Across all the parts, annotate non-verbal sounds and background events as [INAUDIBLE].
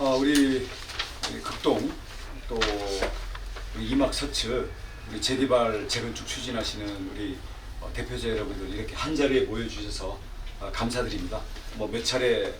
어, 우리, 극동 또 우리 이막 서츠 우리 재개발 재건축 추진하시는 우리 어, 대표자 여러분들 이렇게 한 자리에 모여주셔서 어, 감사드립니다. 뭐 몇 차례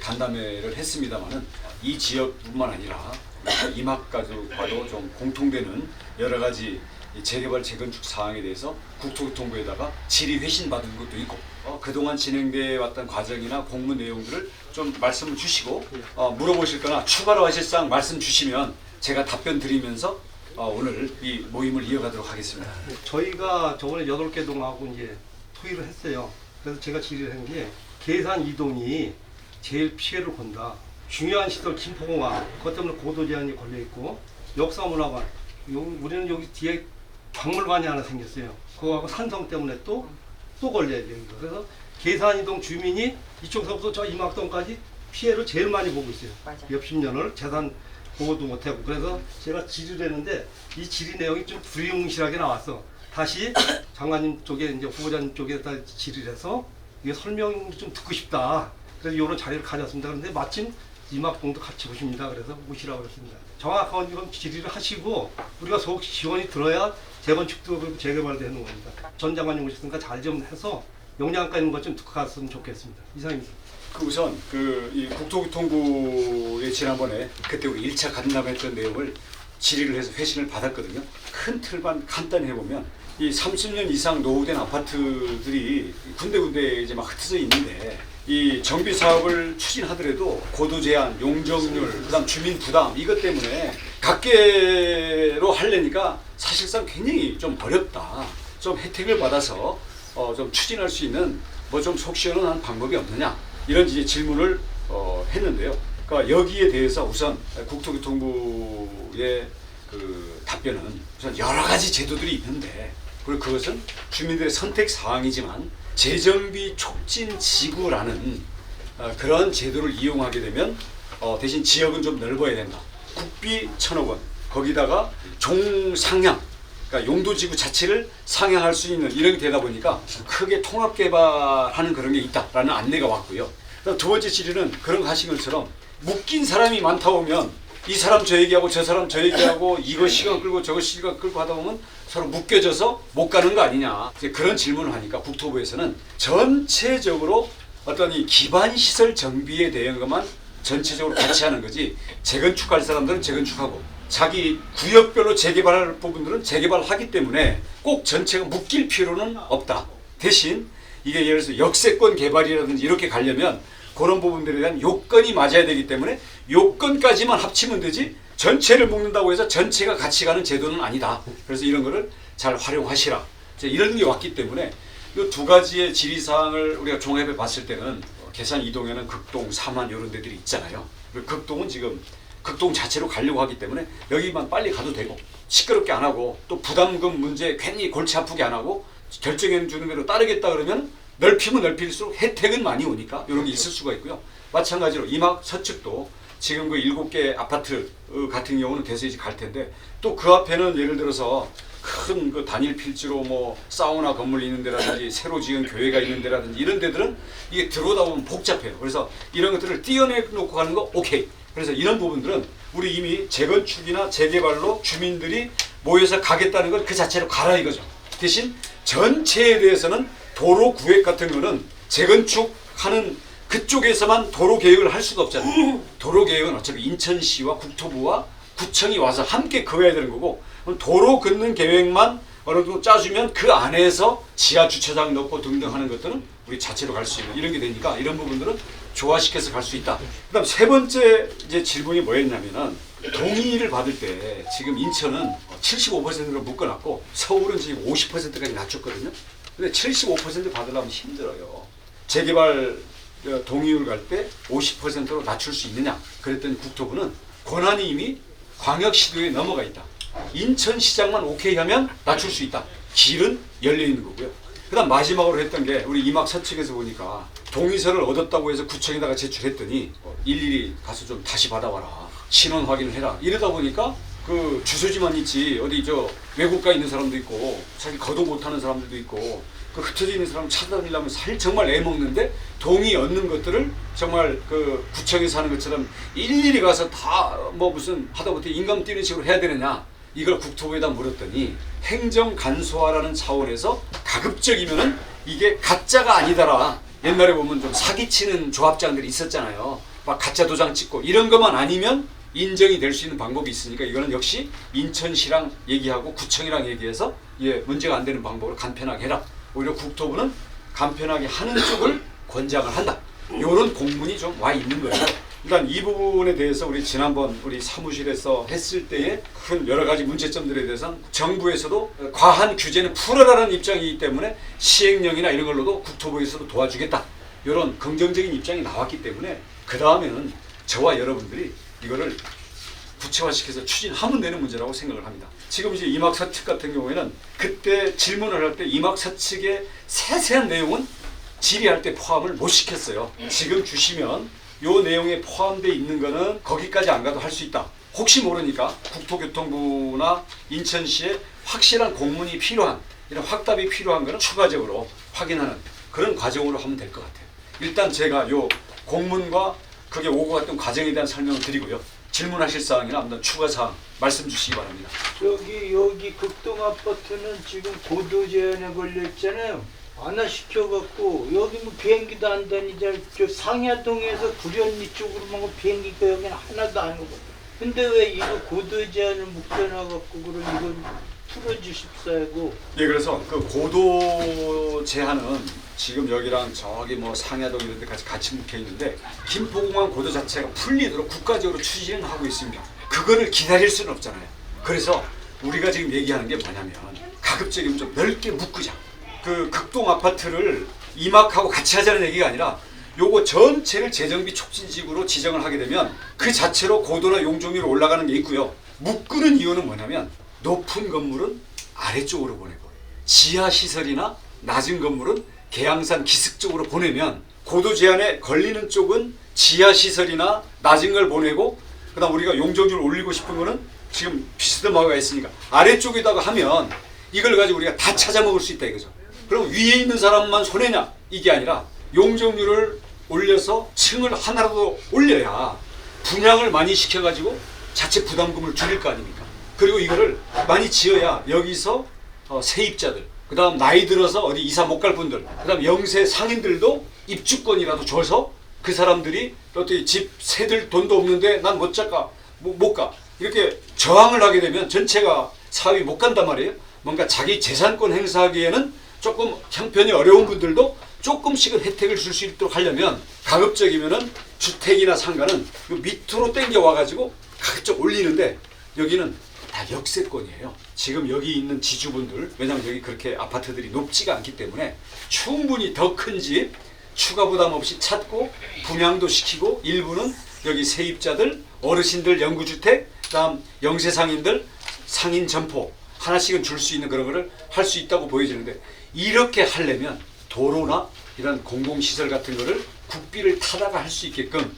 간담회를 했습니다만은 이 지역뿐만 아니라 우리 이막 가족과도 좀 공통되는 여러 가지 이 재개발 재건축 사항에 대해서 국토교통부에다가 질의 회신 받은 것도 있고 어, 그동안 진행돼 왔던 과정이나 공문 내용들을 좀 말씀을 주시고 어, 물어보실 거나 추가로 하실 사항 말씀 주시면 제가 답변 드리면서 어, 오늘 이 모임을 이어가도록 하겠습니다. 저희가 저번에 여덟 개 동하고 이제 토의를 했어요. 그래서 제가 질의를 한 게 계산 이동이 제일 피해를 본다. 중요한 시설 김포공항 그것 때문에 고도 제한이 걸려 있고 역사문화관 요- 우리는 여기 뒤에 박물관이 하나 생겼어요. 그거하고 산성 때문에 또또 돼요. 이거. 그래서 계산 이동 주민이 이쪽서부터 저 이막동까지 피해를 제일 많이 보고 있어요. 맞아. 옆 10년을 재산 보고도 못하고 그래서 제가 질의를 했는데 이 질의 내용이 좀 불용실하게 나왔어. 다시 [COUGHS] 장관님 쪽에 이제 후보자님 쪽에 다 질의를 해서 이게 설명 좀 듣고 싶다. 그래서 이런 자리를 가졌습니다. 그런데 마침 이막동도 같이 오십니다. 그래서 오시라고 그랬습니다. 정확한 이건 질의를 하시고 우리가 속 지원이 들어야 재건축도 재개발도 해놓은 겁니다. 전 장관님 오셨으니까 잘 좀 해서 영양가 있는 것좀 듣고 갔으면 좋겠습니다. 이상입니다. 그 우선 그 이 국토교통부에 지난번에 그때 우리 1차 간담회했던 내용을 질의를 해서 회신을 받았거든요. 큰 틀만 간단히 해보면 이 30년 이상 노후된 아파트들이 군데군데 이제 막 흩어져 있는데 이 정비 사업을 추진하더라도 고도 제한, 용적률, 그다음 주민 부담 이것 때문에 각계로 하려니까 사실상 굉장히 좀 어렵다. 좀 혜택을 받아서 어, 좀 추진할 수 있는 뭐 좀 속 시원한 방법이 없느냐 이런 이제 질문을 어, 했는데요. 그러니까 여기에 대해서 우선 국토교통부의 그 답변은 우선 여러 가지 제도들이 있는데 그리고 그것은 주민들의 선택 사항이지만 재정비 촉진 지구라는 어, 그런 제도를 이용하게 되면 어, 대신 지역은 좀 넓어야 된다. 국비 천억 원 거기다가 종상향 그러니까 용도지구 자체를 상향할 수 있는 이런 게 되다 보니까 크게 통합 개발하는 그런 게 있다라는 안내가 왔고요. 두 번째 질의는 그런 거 하신 것처럼 묶인 사람이 많다 보면 이 사람 저 얘기하고 저 사람 저 얘기하고 이거 시간 끌고 저거 시간 끌고 하다 보면 서로 묶여져서 못 가는 거 아니냐 그런 질문을 하니까 국토부에서는 전체적으로 어떤 이 기반 시설 정비에 대한 것만 전체적으로 같이 하는 거지 재건축할 사람들은 재건축하고 자기 구역별로 재개발할 부분들은 재개발하기 때문에 꼭 전체가 묶일 필요는 없다. 대신 이게 예를 들어서 역세권 개발이라든지 이렇게 가려면 그런 부분들에 대한 요건이 맞아야 되기 때문에 요건까지만 합치면 되지 전체를 묶는다고 해서 전체가 같이 가는 제도는 아니다. 그래서 이런 거를 잘 활용하시라. 이런 게 왔기 때문에 이 두 가지의 지리사항을 우리가 종합해 봤을 때는 어, 계산 이동에는 극동, 삼안 이런 데들이 있잖아요. 극동은 지금 극동 자체로 가려고 하기 때문에 여기만 빨리 가도 되고 시끄럽게 안 하고 또 부담금 문제 괜히 골치 아프게 안 하고 결정해 주는 대로 따르겠다 그러면 넓히면 넓힐수록 혜택은 많이 오니까 이런 게 있을 수가 있고요. 마찬가지로 이막 서측도 지금 그 일곱 개 아파트 어, 같은 경우는 돼서 이제 갈 텐데 또 그 앞에는 예를 들어서 큰 그 단일 필지로 뭐 사우나 건물 있는 데라든지 새로 지은 교회가 있는 데라든지 이런 데들은 이게 들어오다 보면 복잡해요. 그래서 이런 것들을 띄어내 놓고 가는 거 오케이. 그래서 이런 부분들은 우리 이미 재건축이나 재개발로 주민들이 모여서 가겠다는 건그 자체로 가라 이거죠. 대신 전체에 대해서는 도로 구획 같은 거는 재건축하는 그쪽에서만 도로 계획을 할 수가 없잖아요. [LAUGHS] 도로 계획은 어차피 인천시와 국토부와 구청이 와서 함께 그어야 되는 거고 도로 긋는 계획만 어느 정도 짜주면 그 안에서 지하 주차장 넣고 등등 하는 것들은 우리 자체로 갈 수 있는 이런 게 되니까 이런 부분들은 조화시켜서 갈 수 있다. 그다음 세 번째 이제 질문이 뭐였냐면은 동의를 받을 때 지금 인천은 75%로 묶어놨고 서울은 지금 50%까지 낮췄거든요. 근데 75% 받으려면 힘들어요. 재개발 어, 동의율 갈 때 50%로 낮출 수 있느냐? 그랬더니 국토부는 권한이 이미 광역시도에 넘어가 있다. 인천시장만 오케이 하면 낮출 수 있다. 길은 열려 있는 거고요. 그다음 마지막으로 했던 게 우리 이막 서측에서 보니까 동의서를 얻었다고 해서 구청에다가 제출했더니 어, 일일이 가서 좀 다시 받아와라. 신원 확인을 해라. 이러다 보니까 그 주소지만 있지 어디 저 외국가 있는 사람도 있고 자기 거도 못하는 사람들도 있고 그 흩어져 있는 사람 찾아다니려면 살 정말 애먹는데 동의 얻는 것들을 정말 그 구청에서 하는 것처럼 일일이 가서 다 뭐 무슨 하다못해 인감 뛰는 식으로 해야 되느냐 이걸 국토부에다 물었더니 행정 간소화라는 차원에서 가급적이면은 이게 가짜가 아니다라 옛날에 보면 좀 사기치는 조합장들이 있었잖아요 막 가짜 도장 찍고 이런 것만 아니면 인정이 될 수 있는 방법이 있으니까 이거는 역시 인천시랑 얘기하고 구청이랑 얘기해서 예 문제가 안 되는 방법으로 간편하게 해라. 오히려 국토부는 간편하게 하는 쪽을 권장을 한다. 이런 공문이 좀 와 있는 거예요. 일단 이 부분에 대해서 우리 지난번 우리 사무실에서 했을 때의 큰 여러 가지 문제점들에 대해서는 정부에서도 과한 규제는 풀어라는 입장이기 때문에 시행령이나 이런 걸로도 국토부에서도 도와주겠다. 이런 긍정적인 입장이 나왔기 때문에 그 다음에는 저와 여러분들이 이거를 구체화시켜서 추진하면 되는 문제라고 생각을 합니다. 지금 이제 이막 사 측 같은 경우에는 그때 질문을 할 때 이막 사 측의 세세한 내용은 질의할 때 포함을 못 시켰어요. 지금 주시면 요 내용에 포함되어 있는 거는 거기까지 안 가도 할 수 있다. 혹시 모르니까 국토교통부나 인천시에 확실한 공문이 필요한 이런 확답이 필요한 거는 추가적으로 확인하는 그런 과정으로 하면 될 것 같아요. 일단 제가 요 공문과 그게 오고 갔던 과정에 대한 설명을 드리고요. 질문하실 사항이나 아무튼 추가 사항 말씀 주시기 바랍니다. 여기 여기 극동 아파트는 지금 고도 제한에 걸려 있잖아요. 완화 시켜갖고 여기 뭐 비행기도 안 다니자 저 상야동에서 구련리 쪽으로만 그 비행기가 여기는 하나도 안 오고. 근데 왜 이거 고도 제한을 묶여놔갖고 그런 이건 풀어주십사고. 예, 그래서 그 고도 제한은 지금 여기랑 저기 뭐 상야동 이런 데까지 같이 묶여 있는데 김포공항 고도 자체가 풀리도록 국가적으로 추진을 하고 있습니다. 그거를 기다릴 수는 없잖아요. 그래서 우리가 지금 얘기하는 게 뭐냐면 가급적이면 좀 넓게 묶자. 그 극동 아파트를 이막하고 같이 하자는 얘기가 아니라 요거 전체를 재정비 촉진지구로 지정을 하게 되면 그 자체로 고도나 용적률이 올라가는 게 있고요. 묶는 이유는 뭐냐면 높은 건물은 아래쪽으로 보내고 지하 시설이나 낮은 건물은 계양산 기슭 쪽으로 보내면 고도 제한에 걸리는 쪽은 지하 시설이나 낮은 걸 보내고 그다음 우리가 용적률 올리고 싶은 거는 지금 비스듬하게 있으니까 아래쪽에다가 하면 이걸 가지고 우리가 다 찾아 먹을 수 있다 이거죠. 그럼 위에 있는 사람만 손해냐 이게 아니라 용적률을 올려서 층을 하나라도 올려야 분양을 많이 시켜가지고 자체 부담금을 줄일 거 아닙니까? 그리고 이거를 많이 지어야 여기서 어, 세입자들, 그 다음 나이 들어서 어디 이사 못 갈 분들, 그 다음 영세 상인들도 입주권이라도 줘서 그 사람들이 어떻게 집 세들 돈도 없는데 난 못 잡가, 못, 못 가. 이렇게 저항을 하게 되면 전체가 사업이 못 간단 말이에요. 뭔가 자기 재산권 행사하기에는 조금 형편이 어려운 분들도 조금씩은 혜택을 줄 수 있도록 하려면 가급적이면은 주택이나 상가는 요 밑으로 땡겨 와 가지고 가급적 올리는데 여기는 다 역세권이에요. 지금 여기 있는 지주분들 왜냐하면 여기 그렇게 아파트들이 높지가 않기 때문에 충분히 더 큰 집 추가 부담 없이 찾고 분양도 시키고 일부는 여기 세입자들 어르신들 영구주택 그다음 영세상인들 상인 점포 하나씩은 줄 수 있는 그런 거를 할 수 있다고 보여지는데 이렇게 하려면 도로나 이런 공공시설 같은 거를 국비를 타다가 할 수 있게끔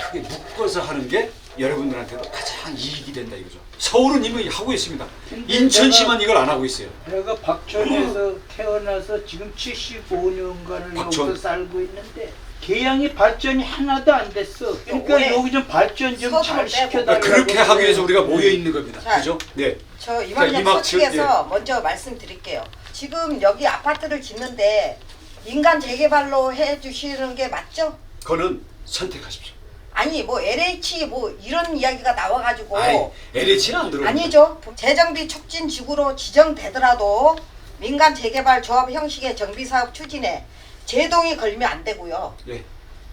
크게 묶어서 하는 게 여러분들한테도 가장 이익이 된다 이거죠. 서울은 이미 하고 있습니다. 인천시만 이걸 안 하고 있어요. 내가 박천에서 태어나서 지금 75년간을 박천. 여기서 살고 있는데 계양이 발전이 하나도 안 됐어. 그러니까 올해 여기 좀 발전 좀 잘 서두를 빼고. 시켜달라고. 그렇게 하기 위해서 우리가 모여 있는 겁니다. 자, 그죠? 네. 저 자, 이만희 이막 서측에서 먼저 말씀드릴게요. 지금 여기 아파트를 짓는데 민간 재개발로 해주시는 게 맞죠? 그거는 선택하십시오. 아니 뭐 LH 뭐 이런 이야기가 나와가지고 아이, LH는 안. 뭐 아니죠. 재정비 촉진 지구로 지정되더라도 민간 재개발 조합 형식의 정비 사업 추진에 제동이 걸리면 안 되고요. 예.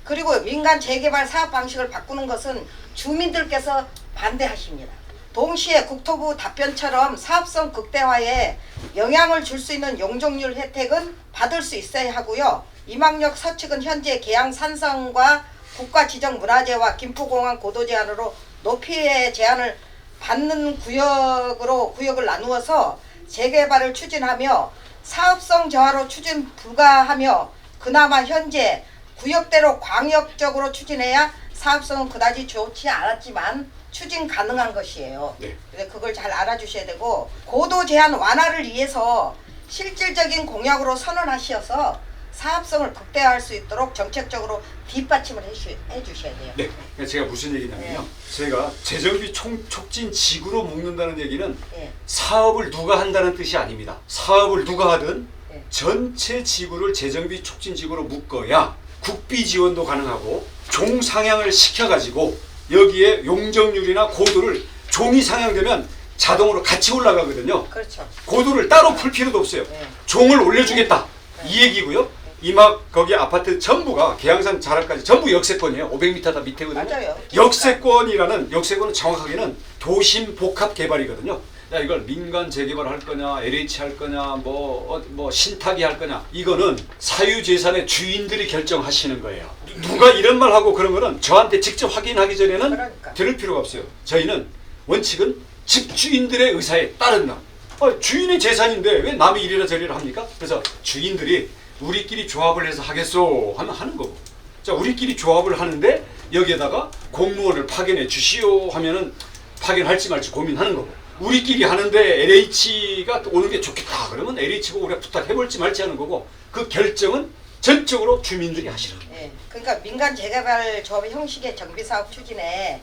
그리고 민간 재개발 사업 방식을 바꾸는 것은 주민들께서 반대하십니다. 동시에 국토부 답변처럼 사업성 극대화에 영향을 줄 수 있는 용적률 혜택은 받을 수 있어야 하고요. 이망역 서측은 현재 계양 산성과 국가 지정 문화재와 김포공항 고도 제한으로 높이의 제한을 받는 구역으로 구역을 나누어서 재개발을 추진하며 사업성 저하로 추진 불가하며 그나마 현재 구역대로 광역적으로 추진해야 사업성은 그다지 좋지 않았지만 추진 가능한 것이에요. 네. 근데 그걸 잘 알아주셔야 되고 고도 제한 완화를 위해서 실질적인 공약으로 선언하셔서 사업성을 극대화할 수 있도록 정책적으로 뒷받침을 해주, 해주셔야 돼요. 네. 그러니까 제가 무슨 얘기냐면요. 제가 재정비 총, 촉진 지구로 묶는다는 얘기는 예. 사업을 누가 한다는 뜻이 아닙니다. 사업을 누가 하든 네. 전체 지구를 재정비 촉진 지구로 묶어야 국비 지원도 가능하고 종 상향을 시켜가지고 여기에 용적률이나 고도를 종이 상향되면 자동으로 같이 올라가거든요. 그렇죠. 고도를 따로 풀 필요도 없어요. 네. 종을 올려주겠다. 이 얘기고요. 이막 거기 아파트 전부가 계양산 자락까지 전부 역세권이에요. 500m 다 밑에거든요. 맞아요. 역세권이라는 역세권은 정확하게는 도심 복합 개발이거든요. 야 이걸 민간 재개발 할 거냐, LH 할 거냐, 뭐, 어, 뭐 신탁이 할 거냐 이거는 사유 재산의 주인들이 결정하시는 거예요. 누가 이런 말 하고 그런 거는 저한테 직접 확인하기 전에는 그러니까. 들을 필요가 없어요. 저희는 원칙은 집주인들의 의사에 따른다. 아, 주인의 재산인데 왜 남이 이리라 저리라 합니까? 그래서 주인들이 우리끼리 조합을 해서 하겠소 하면 하는 거고. 자, 우리끼리 조합을 하는데 여기에다가 공무원을 파견해 주시오 하면은 파견할지 말지 고민하는 거고. 우리끼리 하는데 LH가 오는 게 좋겠다. 그러면 LH고 우리가 부탁해볼지 말지 하는 거고. 그 결정은 전적으로 주민들이 하시는 거예요. 예. 그러니까 민간 재개발 조합 형식의 정비 사업 추진에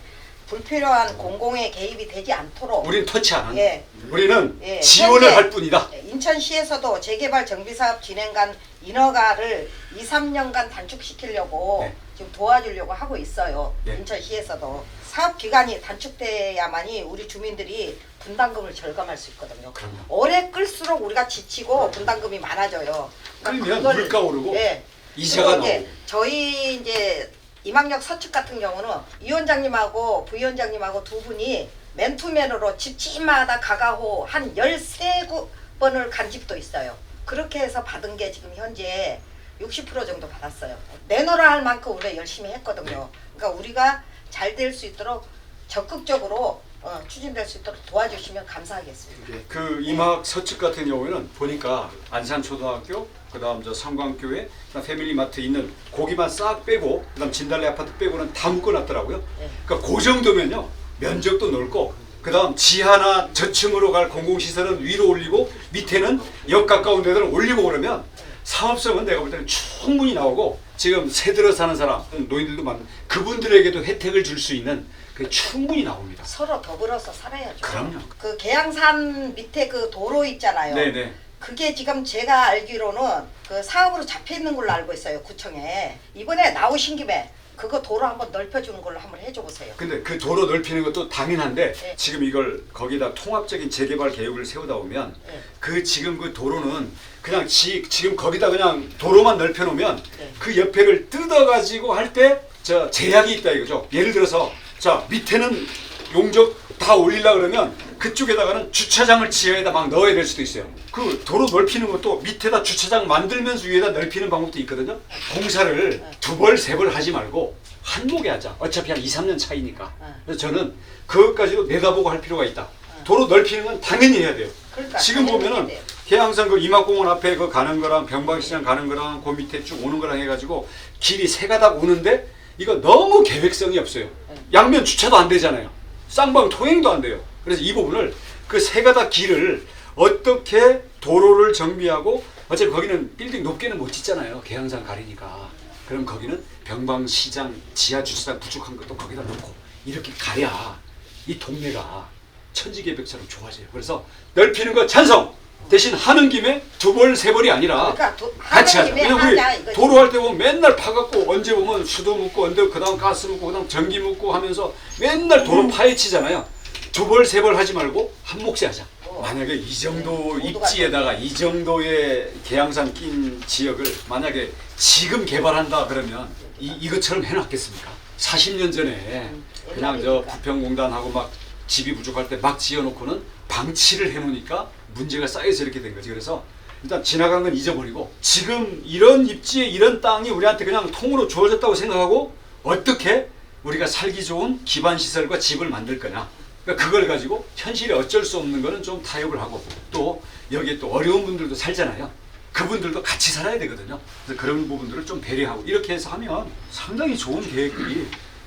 불필요한 공공의 개입이 되지 않도록 우리는 터치 안 한다. 예. 우리는 예, 지원을 현재 할 뿐이다. 예, 인천시에서도 재개발 정비 사업 진행간 인허가를 2, 3년간 단축시키려고 네. 지금 도와주려고 하고 있어요. 네. 인천시에서도 사업 기간이 단축돼야만이 우리 주민들이 분담금을 절감할 수 있거든요. 그럼요. 오래 끌수록 우리가 지치고 분담금이 많아져요. 그러니까 끌면 그거를- 물가 오르고 예. 이자가 그리고 이제 나오고. 저희 이제 이망역 서측 같은 경우는 이 원장님하고 부위원장님하고 두 분이 맨투맨으로 집집마다 가가호 한 13번을 간 집도 있어요. 그렇게 해서 받은 게 지금 현재 60% 정도 받았어요. 내놓으라 할 만큼 우리가 열심히 했거든요. 그러니까 우리가 잘 될 수 있도록 적극적으로 어, 추진될 수 있도록 도와주시면 감사하겠습니다. 그 이막 서측 같은 경우에는 보니까 안산초등학교, 그다음 저 삼광교회, 그다음 패밀리마트 있는 고기만 싹 빼고 그다음 진달래 아파트 빼고는 다 묶어놨더라고요. 네. 그러니까 그 정도면요 면적도 넓고 그다음 지하나 저층으로 갈 공공시설은 위로 올리고 밑에는 역 가까운 데들은 올리고 그러면 사업성은 내가 볼 때는 충분히 나오고 지금 새 들어 사는 사람 노인들도 많은 그분들에게도 혜택을 줄 수 있는 그 충분히 나옵니다. 서로 더불어서 살아야죠. 그럼요. 그 계양산 밑에 그 도로 있잖아요. 네네. 그게 지금 제가 알기로는 그 사업으로 잡혀 있는 걸로 알고 있어요 구청에 이번에 나오신 김에 그거 도로 한번 넓혀주는 걸로 한번 해줘 보세요. 근데 그 도로 넓히는 것도 당연한데 네. 지금 이걸 거기다 통합적인 재개발 계획을 세우다 보면 네. 그 지금 그 도로는 그냥 지, 지금 거기다 그냥 도로만 넓혀 놓으면 네. 그 옆에를 뜯어 가지고 할 때 저 제약이 있다 이거죠. 예를 들어서 자 밑에는 용적 다 올리려 그러면 그쪽에다가는 주차장을 지하에다 막 넣어야 될 수도 있어요. 그 도로 넓히는 것도 밑에다 주차장 만들면서 위에다 넓히는 방법도 있거든요. 공사를 두 벌 세 벌 하지 말고 한 목에 하자. 어차피 한 2, 3년 차이니까. 네. 그래서 저는 그것까지도 내다보고 할 필요가 있다. 도로 넓히는 건 당연히 해야 돼요. 그러니까 지금 보면은 돼요. 계양산 그 이막공원 앞에 그 가는 거랑 병방시장 가는 거랑 그 밑에 쭉 오는 거랑 해가지고 길이 세 가닥 오는데 이거 너무 계획성이 없어요. 양면 주차도 안 되잖아요. 쌍방 통행도 안 돼요. 그래서 이 부분을 그 세 가닥 길을 어떻게 도로를 정비하고 어차피 거기는 빌딩 높게는 못 짓잖아요. 계양산 가리니까. 그럼 거기는 병방시장 지하 주차장 부족한 것도 거기다 놓고 이렇게 가야 이 동네가 천지개벽처럼 좋아져요. 그래서 넓히는 거 찬성. 대신 하는 김에 두 벌 세 벌이 아니라 그러니까 도, 같이 하자. 하는 김에 왜냐면 하자 우리 이거지. 도로 할 때 보면 맨날 파갖고 언제 보면 수도 묻고 언제 그다음 가스 묻고 그다음 전기 묻고 하면서 맨날 도로 파헤치잖아요. 두 벌 세 벌 하지 말고 한 몫에 하자. 어. 만약에 이 정도 모두가 입지에다가 이 정도의 계양산 낀 지역을 만약에 지금 개발한다 그러면 이, 이것처럼 해놨겠습니까? 40년 전에 그냥 저. 부평공단하고 막 집이 부족할 때 막 지어놓고는 방치를 해놓으니까 문제가 쌓여서 이렇게 된 거지. 그래서 일단 지나간 건 잊어버리고 지금 이런 입지에 이런 땅이 우리한테 그냥 통으로 주어졌다고 생각하고 어떻게 우리가 살기 좋은 기반 시설과 집을 만들 거냐. 그러니까 그걸 가지고 현실에 어쩔 수 없는 거는 좀 타협을 하고 또 여기에 또 어려운 분들도 살잖아요. 그분들도 같이 살아야 되거든요. 그래서 그런 부분들을 좀 배려하고 이렇게 해서 하면 상당히 좋은 계획들이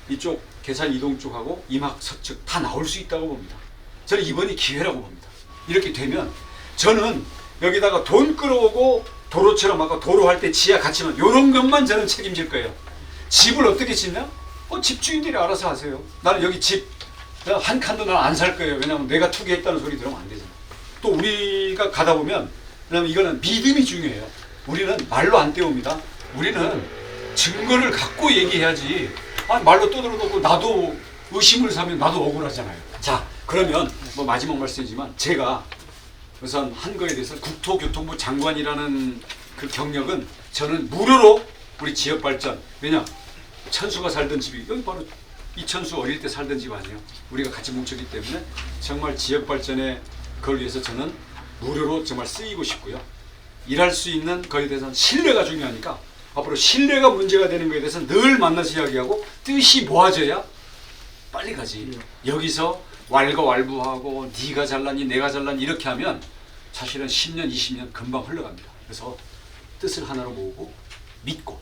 이쪽 계산 이동 쪽하고 이막 서측 다 나올 수 있다고 봅니다. 저는 이번이 기회라고 봅니다. 이렇게 되면 저는 여기다가 돈 끌어오고 도로처럼 아까 도로 할 때 지하 같이만 요런 것만 저는 책임질 거예요. 집을 어떻게 짓냐? 어, 집주인들이 알아서 하세요. 나는 여기 집 한 칸도 난 안 살 거예요. 왜냐면 내가 투기했다는 소리 들으면 안 되잖아. 또 우리가 가다 보면 왜냐면 이거는 믿음이 중요해요. 우리는 말로 안 때웁니다. 우리는 증거를 갖고 얘기해야지. 아, 말로 떠들어놓고 나도 의심을 사면 나도 억울하잖아요. 자, 그러면 뭐 마지막 말씀이지만 제가 우선 한 거에 대해서 국토교통부 장관이라는 그 경력은 저는 무료로 우리 지역 발전 왜냐? 천수가 살던 집이 여기 바로 이천수 어릴 때 살던 집 아니에요? 우리가 같이 뭉쳤기 때문에 정말 지역 발전에 그걸 위해서 저는 무료로 정말 쓰이고 싶고요. 일할 수 있는 거에 대해서는 신뢰가 중요하니까 앞으로 신뢰가 문제가 되는 거에 대해서 늘 만나서 이야기하고 뜻이 모아져야 빨리 가지. 여기서 왈가왈부하고 네가 잘나니 내가 잘나니 이렇게 하면 사실은 10년, 20년 금방 흘러갑니다. 그래서 뜻을 하나로 모으고 믿고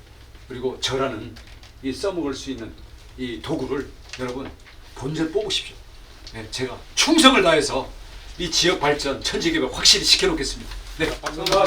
그리고 저라는 이 써먹을 수 있는 이 도구를 여러분 본전 뽑으십시오. 네, 제가 충성을 다해서 이 지역 발전 천지개발 확실히 시켜놓겠습니다. 네, 감사합니다.